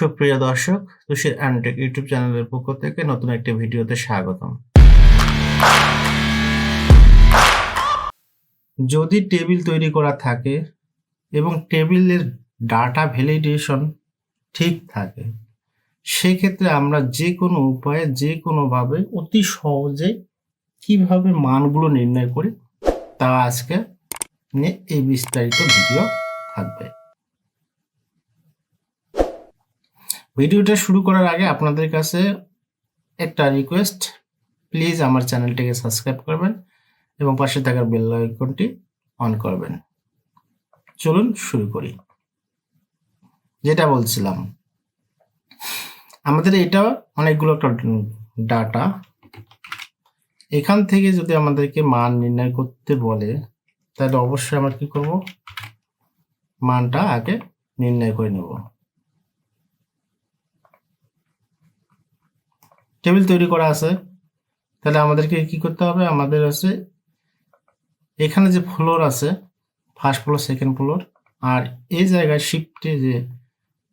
সুপ্রিয় দর্শক, তুষির অ্যান্টেক ইউটিউব চ্যানেলের পক্ষ থেকে নতুন একটি ভিডিওতে স্বাগতম। যদি টেবিল তৈরি করা থাকে এবং টেবিলের ডাটা ভ্যালিডেশন ঠিক থাকে, সেক্ষেত্রে আমরা যে কোনো উপায়ে, যে কোনোভাবে অতি সহজে কীভাবে মানগুলো নির্ণয় করি, তা আজকে নিয়ে এই বিস্তারিত ভিডিও থাকবে। ভিডিওটা শুরু করার আগে আপনাদের কাছে একটা রিকোয়েস্ট প্লিজ আমার চ্যানেলটিকে সাবস্ক্রাইব করবেন এবং পাশে থাকার বেল আইকনটি অন করবেন। চলুন শুরু করি। যেটা বলছিলাম, আমাদের এটা অনেকগুলো একটা ডাটা এখান থেকে যদি আমাদেরকে মান নির্ণয় করতে বলে, তাহলে অবশ্যই আমরা কি করব? মানটা আগে নির্ণয় করে নেব। টেবিল তৈরি করা আছে। তাহলে আমাদেরকে কি করতে হবে? আমাদের আছে এখানে যে ফ্লোর আছে ফার্স্ট ফ্লোর সেকেন্ড ফ্লোর আর এই জায়গায় শিফটে যে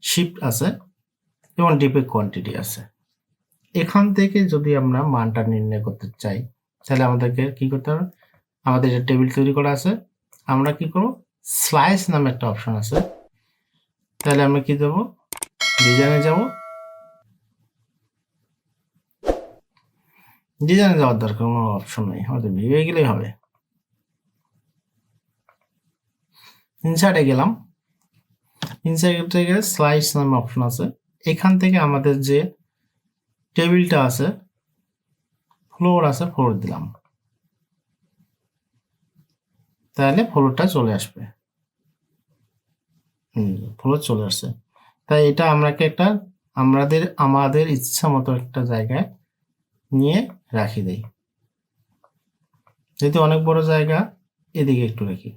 শিফট আছে এবং ডিপে কোয়ান্টিটি আছে। এখান থেকে যদি আমরা মানটা নির্ণয় করতে চাই, তাহলে আমাদেরকে কি করতে হবে? আমাদের যে টেবিল তৈরি করা আছে, আমরা কি করব? স্লাইস নামে একটা অপশন আছে। তাহলে আমরা কি দেবো? ডিজাইনে যাব। ডিজাইনে যাওয়ার দরকার কোনো অপশন নেই, আমাদের ভিউয়ে গেলেই হবে। ইনসার্টে গেলাম। ইনসার্টে গেলে স্লাইস নামে অপশন আছে। এখান থেকে আমাদের যে টেবিলটা আছে ফ্লোর আছে ফ্লোর দিলাম। তাহলে ফ্লোরটা চলে আসবে। ফ্লোর চলে আসছে। তাই এটা আমরাকে একটা, আমাদের আমাদের ইচ্ছা মতো একটা জায়গায় নিয়ে রাখি দেই। যেহেতু অনেক বড় জায়গা, এদিকে একটু রাখি।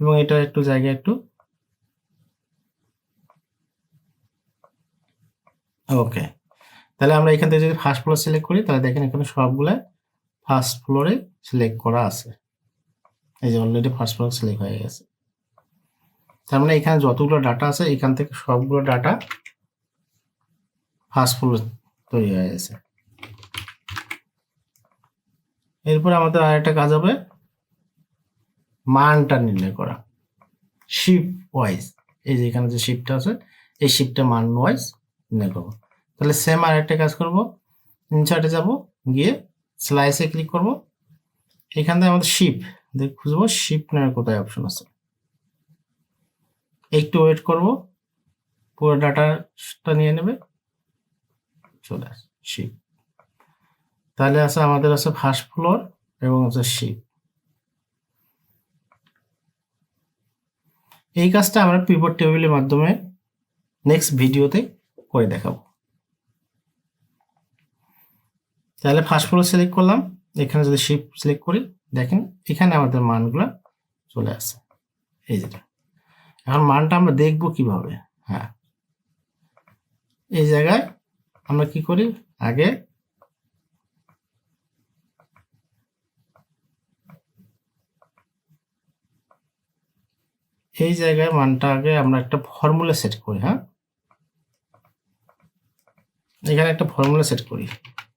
এবং এটা একটু জায়গা একটু ওকে। তাহলে আমরা এখান থেকে যদি ফার্স্ট ফ্লোর সিলেক্ট করি, তাহলে দেখেন এখানে সবগুলা ফার্স্ট ফ্লোরে সিলেক্ট করা আছে। এই যে অলরেডি ফার্স্ট ফ্লোর সিলেক্ট হয়ে গেছে। তার মানে এখানে যতগুলো ডাটা আছে, এখান থেকে সবগুলো ডাটা ফার্স্ট ফ্লোর তৈরি হয়ে গেছে। এরপর আমাদের আর একটা কাজ হবে। মানটা নির্ণয় করা। শিপ ওয়াইজ এই যে এখানে যে শিপটা আছে, এই শিপটা মান ওয়াইজ নির্ণয় করব। তাহলে সেম আর একটা কাজ করব। ইনসার্টে যাব, গিয়ে স্লাইসে ক্লিক করব। এখান থেকে আমাদের শিপ দেখ খুঁজবো শিপ নেওয়ার কোথায় অপশন আছে। একটু ওয়েট করব, পুরো ডাটাটা নিয়ে নেবে। চলে আসে শিপ তাহলে আছে আমাদের আছে ফার্স্ট ফ্লোর এবং আছে শিপ এই কাজটা আমরা পিভট টেবিলের মাধ্যমে নেক্সট ভিডিওতে করে দেখাবো। তাহলে ফার্স্ট ফ্লোর সিলেক্ট করলাম, এখানে যদি শিপ সিলেক্ট করি, দেখেন এখানে আমাদের মানগুলো চলে আসে। এই যেটা এখন মানটা আমরা দেখব কীভাবে? হ্যাঁ। এই জায়গায় আমরা কি করি? আগে এই জায়গায় মানটা আগে আমরা একটা ফর্মুলা সেট করি হ্যাঁ? এখানে একটা ফর্মুলা সেট করি।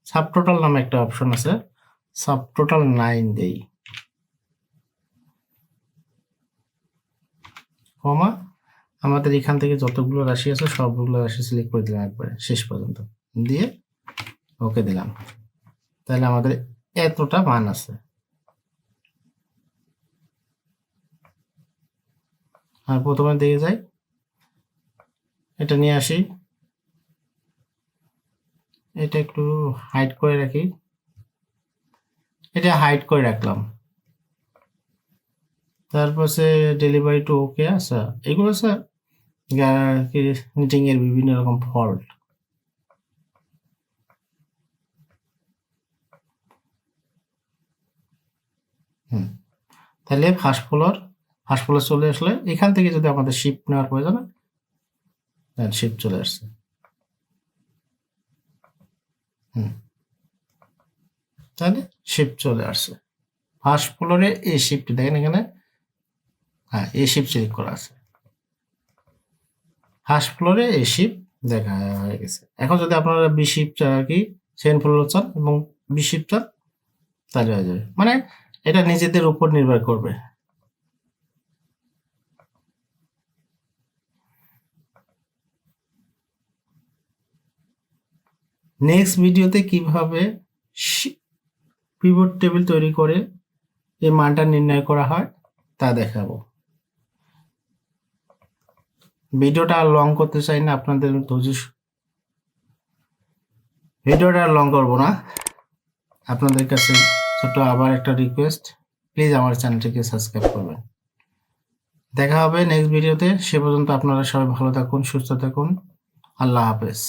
সাব টোটাল নামে একটা অপশন আছে সাব টোটাল নাইন দেই। কমা আমাদের এখান থেকে যতগুলো রাশি আছে, সবগুলো রাশি সিলেক্ট করে দিলাম একবারে, শেষ পর্যন্ত। দিয়ে ওকে দিলাম। তাহলে আমাদের এতটা মান আছে। আর প্রথমে দিয়ে যাই। এটা নিয়ে আসি। এটা একটু হাইড করে রাখি। এটা হাইড করে রাখলাম। তারপর সে ডেলিভারি টু ওকে আছে এগুলো স্যার নিটিং এর বিভিন্ন রকম ফল্ট হুম। তাহলে ফার্স্ট ফ্লোর ফ্লোর চলে আসলে এখান থেকে যদি আমাদের শিফট নেওয়ার প্রয়োজন হয় শিফট চলে আসছে। হুম। তাহলে শিফট চলে আসছে। ফার্স্ট ফ্লোরে এই শিফট দেখেন এখানে। হ্যাঁ এই শিফট সিলেক্ট করা আছে। ফার্স্ট ফ্লোরে এই শিপ দেখা হয়ে গেছে। এখন যদি আপনারা বি শিপ চান আর কি সেকেন্ড ফ্লোর চান এবং বি শিপ চান, তাহলে হয়ে যাবে। মানে এটা নিজেদের উপর নির্ভর করবে। নেক্সট ভিডিওতে কীভাবে পিভট টেবিল তৈরি করে এই মানটা নির্ণয় করা হয় তা দেখাবো। ভিডিওটা আর লং করতে চাই না, আপনাদের ধৈর্য ভিডিওটা আর লং করব না। আপনাদের কাছে ছোট আবার একটা রিকোয়েস্ট প্লিজ আমার চ্যানেলটিকে সাবস্ক্রাইব করবেন। দেখা হবে নেক্সট ভিডিওতে সে পর্যন্ত আপনারা সবাই ভালো থাকুন, সুস্থ থাকুন। আল্লাহ হাফেজ।